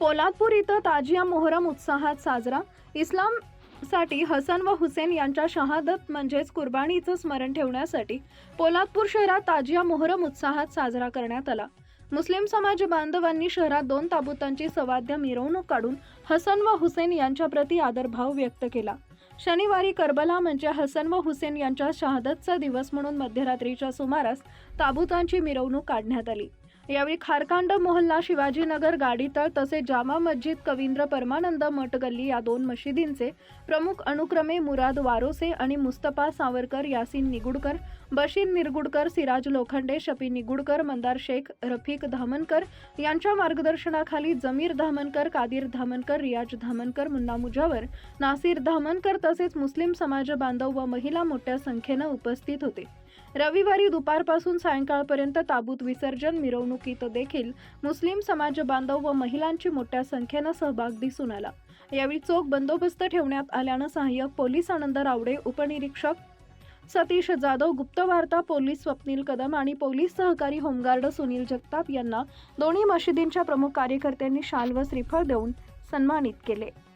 पोलादपूर इथं ताजिया मोहरम उत्साहात साजरा. इस्लामसाठी हसन व हुसेन यांच्या शहादत म्हणजेच कुर्बानीचं स्मरण ठेवण्यासाठी पोलादपूर शहरात ताजिया मोहरम उत्साहात साजरा करण्यात आला. मुस्लिम समाज बांधवांनी शहरात दोन ताबुतांची सवाद्य मिरवणूक काढून हसन व हुसेन यांच्या प्रती आदरभाव व्यक्त केला. शनिवारी करबला म्हणजे हसन व हुसेन यांच्या शहादतचा दिवस म्हणून मध्यरात्रीच्या सुमारास ताबुतांची मिरवणूक काढण्यात आली. यावेळी खारकांड मोहल्ला शिवाजीनगर गाडीतळ तसेच जामा मस्जिद कवींद्र परमानंद मठ गल्ली या दोन मशिदींचे प्रमुख अनुक्रमे मुराद वारोसे आणि मुस्तफा सावरकर यासिन निगुडकर बशीर निरगुडकर सिराज लोखंडे शफी निगुडकर मंदार शेख रफिक धामनकर यांच्या मार्गदर्शनाखाली जमीर धामनकर कादिर धामनकर रियाज धामनकर मुन्ना मुजावर नासिर धामनकर तसेच मुस्लिम समाज बांधव व महिला मोठ्या संख्येनं उपस्थित होते. रविवारी दुपारपासून सायंकाळपर्यंत ताबूत विसर्जन मिरवणुकीत देखील मुस्लिम समाज बांधव व महिलांची मोठ्या संख्येनं सहभाग दिसून आला. यावेळी चोख बंदोबस्त ठेवण्यात आल्यानं सहाय्यक पोलीस आनंद रावडे उपनिरीक्षक सतीश जाधव गुप्तवार्ता पोलीस स्वप्नील कदम आणि पोलीस सहकारी होमगार्ड सुनील जगताप यांना दोन्ही मशिदींच्या प्रमुख कार्यकर्त्यांनी शाल व श्रीफळ देऊन सन्मानित केले.